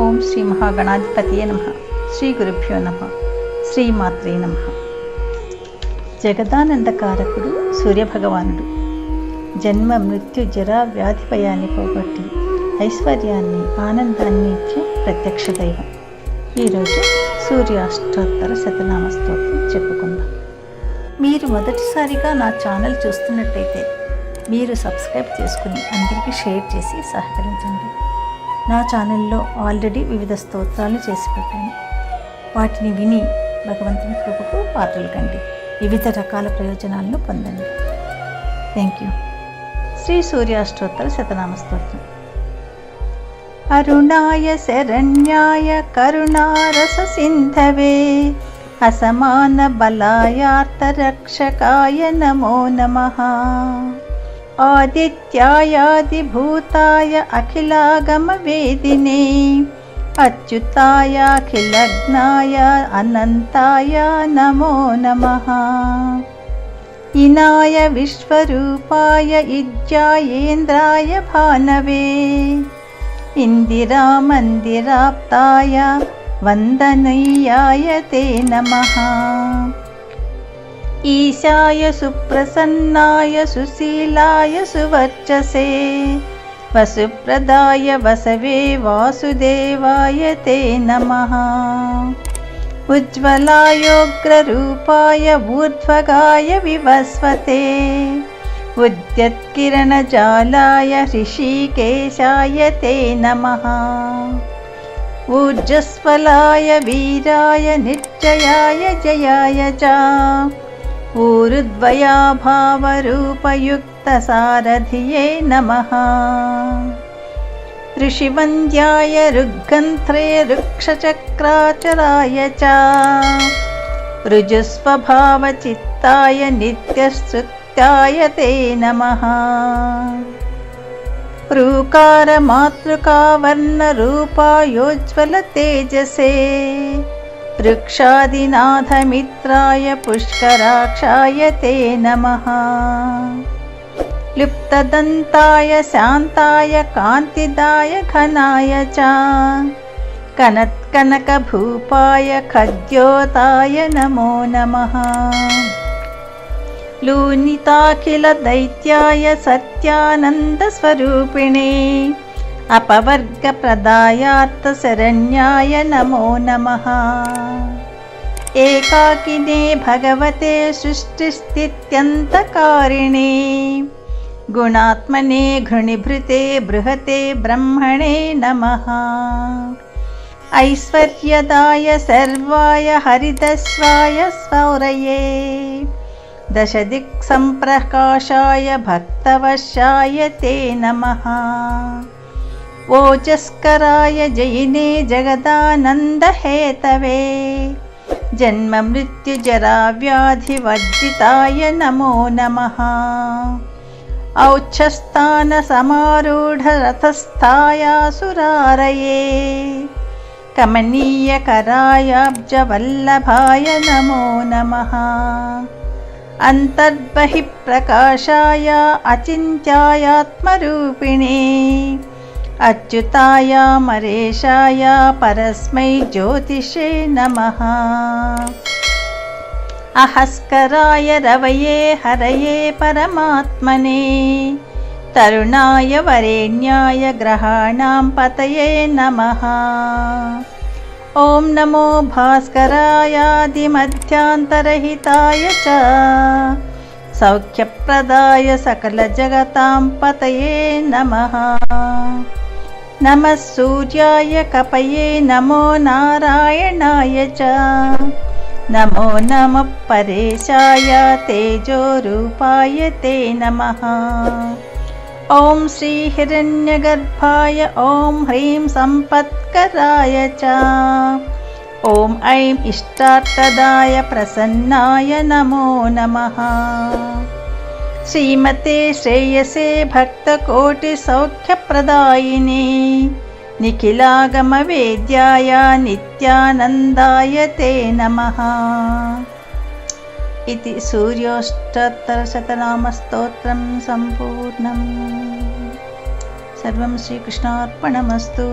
ఓం శ్రీ మహాగణాధిపతియే నమ. శ్రీ గురుభ్యో నమ. శ్రీమాత్రే నమ. జగదానందకారకుడు సూర్యభగవానుడు జన్మ మృత్యు జరా వ్యాధి భయాన్ని పోగొట్టి ఐశ్వర్యాన్ని ఆనందాన్ని ఇచ్చే ప్రత్యక్ష దైవం. ఈరోజు సూర్యాష్టోత్తర శతనామ స్తోత్రం చెప్పుకుందాం. మీరు మొదటిసారిగా నా ఛానల్ చూస్తున్నట్టయితే మీరు సబ్స్క్రైబ్ చేసుకుని అందరికీ షేర్ చేసి సహకరించండి. నా ఛానల్లో ఆల్రెడీ వివిధ స్తోత్రాలు చేసి పెట్టాను వాటిని విని భగవంతుని కృపకు పాత్రలు కండి. వివిధ రకాల ప్రయోజనాలను పొందండి. థ్యాంక్ యూ శ్రీ సూర్యాష్టోత్తర శతనామ స్తోత్రం. అరుణాయ శరణ్యాయ కరుణారస సింధవే. అసమాన బలాయార్తరక్షకాయ నమో నమః. आदित्यायादिभूताय अखिलागमवेदिने अच्युतायाखिलग्नाय अनन्ताय नमो नमः। इनाय विश्वरूपाय इज्जायेन्द्राय भानवे इन्दिरामन्दिराप्ताय वन्दनीयाय ते नमः ईशाय सुप्रसन्नाय सुशीलाय सुवर्चसे वसुप्रदाय वसवे वासुदेवाय ते नमः। उज्ज्वलायोग्ररूपाय ऊर्ध्वगाय विवस्वते उद्यत्किरणजालाय ऋषिकेशाय ते नमः। ऊर्जस्वलाय वीराय निश्चयाय जयाय च ऊरुद्वयाभावरूपयुक्तसारथिये नमः। ऋषिवन्द्याय ऋग्गन्ध्रे ऋक्षचक्राचराय च। ऋजुस्वभावचित्ताय नित्यश्रुत्याय ते नमः। ऋकारमातृकावर्णरूपायोज्ज्वलतेजसे वृक्षादिनाथमित्राय पुष्कराक्षाय ते नमः। लुप्तदन्ताय शान्ताय कान्तिदाय घनाय च। कनत्कनकभूपाय खद्योताय नमो नमः। लूनिताखिलदैत्याय सत्यानन्दस्वरूपिणे अपवर्गप्रदायार्थशरण्याय नमो नमः। एकाकिने भगवते सृष्टिस्थित्यन्तकारिणे गुणात्मने घृणिभृते बृहते ब्रह्मणे नमः। ऐश्वर्यदाय सर्वाय हरिदस्वाय स्वौरये दशदिक्सम्प्रकाशाय भक्तवशाय ते नमः ओजस्कराय जयिने जगदानन्दहेतवे। जन्ममृत्युजराव्याधिवर्जिताय नमो नमः। औच्छस्थानसमारूढरथस्थायासुरारये कमनीयकरायाब्जवल्लभाय नमो नमः। अन्तर्बहिः प्रकाशाय अचिन्त्यायात्मरूपिणे అచ్యుతాయ మరేషాయ పరస్మై జ్యోతిషే నమ. అహస్కరాయ రవయే హరయే పరమాత్మనే. తరుణాయ వరేణ్యాయ గ్రహాణాం పతయే నమ. ఓం నమో భాస్కరాయాదిమధ్యాంతరహితాయ చ. సౌఖ్యప్రదాయ సకలజగతాం పతయే నమ. नमः सूर्याय कपये नमो नारायणाय च। नमो नमः परेशाय तेजोरूपाय ते नमः। ॐ श्रीहिरण्यगर्भाय ॐ ह्रीं सम्पत्कराय च। ॐ ऐं इष्टार्थदाय प्रसन्नाय नमो नमः శ్రీమతే శ్రేయసే భక్తకోటి సౌఖ్యప్రదాయిని నిఖిలాగమ వేద్యాయ నిత్యానందాయ తే నమ. ఇది సూర్యోష్టోత్తరశతనామస్తోత్రం సంపూర్ణం. సర్వం శ్రీకృష్ణార్పణమస్తు.